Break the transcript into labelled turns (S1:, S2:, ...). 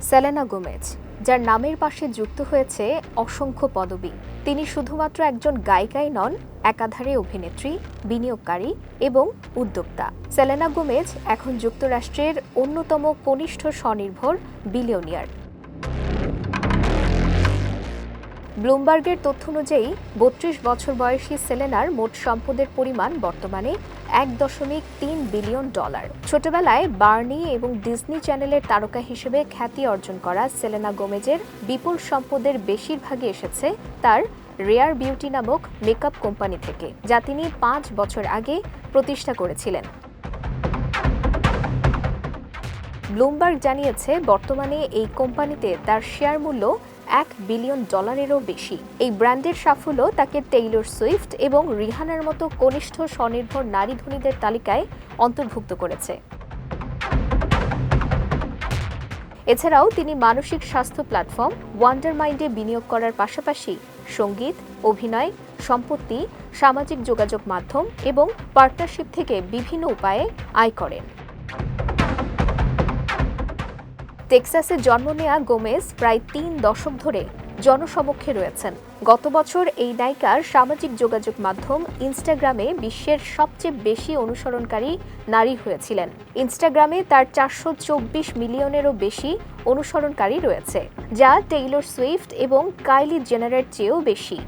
S1: Selena Gomez, যার নামের পাশে যুক্ত হয়েছে অসংখ্য পদবি। তিনি শুধুমাত্র একজন গায়িকাই নন, একাধারে অভিনেত্রী, বিনিয়োগকারী এবং উদ্যোক্তা। সেলেনা গোমেজ এখন যুক্তরাষ্ট্রের অন্যতম কনিষ্ঠ স্বনির্ভর বিলিয়নিয়ার ব্লুমবার্গের তথ্য অনুযায়ী, বত্রিশ বছর বয়সী সেলেনার মোট সম্পদের পরিমাণ বর্তমানে এক দশমিক তিন বিলিয়ন ডলার। ছোটবেলায় বার্নি এবং ডিজনি চ্যানেলের তারকা হিসেবে খ্যাতি অর্জন করা সেলেনা গোমেজের বিপুল সম্পদের বেশিরভাগই এসেছে তার রেয়ার বিউটি নামক মেকআপ কোম্পানি থেকে, যা তিনি পাঁচ বছর আগে প্রতিষ্ঠা করেছিলেন। ব্লুমবার্গ জানিয়েছে, বর্তমানে এই কোম্পানিতে তার শেয়ার মূল্য এক বিলিয়ন ডলারেরও বেশি। এই ব্র্যান্ডের সাফল্য তাকে টেইলর সুইফট এবং রিহানার মতো কনিষ্ঠ স্বনির্ভর নারী ধনীদের তালিকায় অন্তর্ভুক্ত করেছে। এছাড়াও তিনি মানসিক স্বাস্থ্য প্ল্যাটফর্ম ওয়ান্ডার মাইন্ডে বিনিয়োগ করার পাশাপাশি সংগীত, অভিনয়, সম্পত্তি, সামাজিক যোগাযোগ মাধ্যম এবং পার্টনারশিপ থেকে বিভিন্ন উপায়ে আয় করেন। টেক্সাসে জন্ম নেয়া গোমেজ প্রায় তিন দশক ধরে জনসমক্ষে রয়েছেন। গত বছর এই নায়িকার সামাজিক যোগাযোগ মাধ্যম ইনস্টাগ্রামে বিশ্বের সবচেয়ে বেশি অনুসরণকারী নারী হয়েছিলেন। ইনস্টাগ্রামে তার চারশো চব্বিশ মিলিয়নেরও বেশি অনুসরণকারী রয়েছে, যা টেইলর সুইফট এবং কাইলি জেনারের চেয়েও বেশি।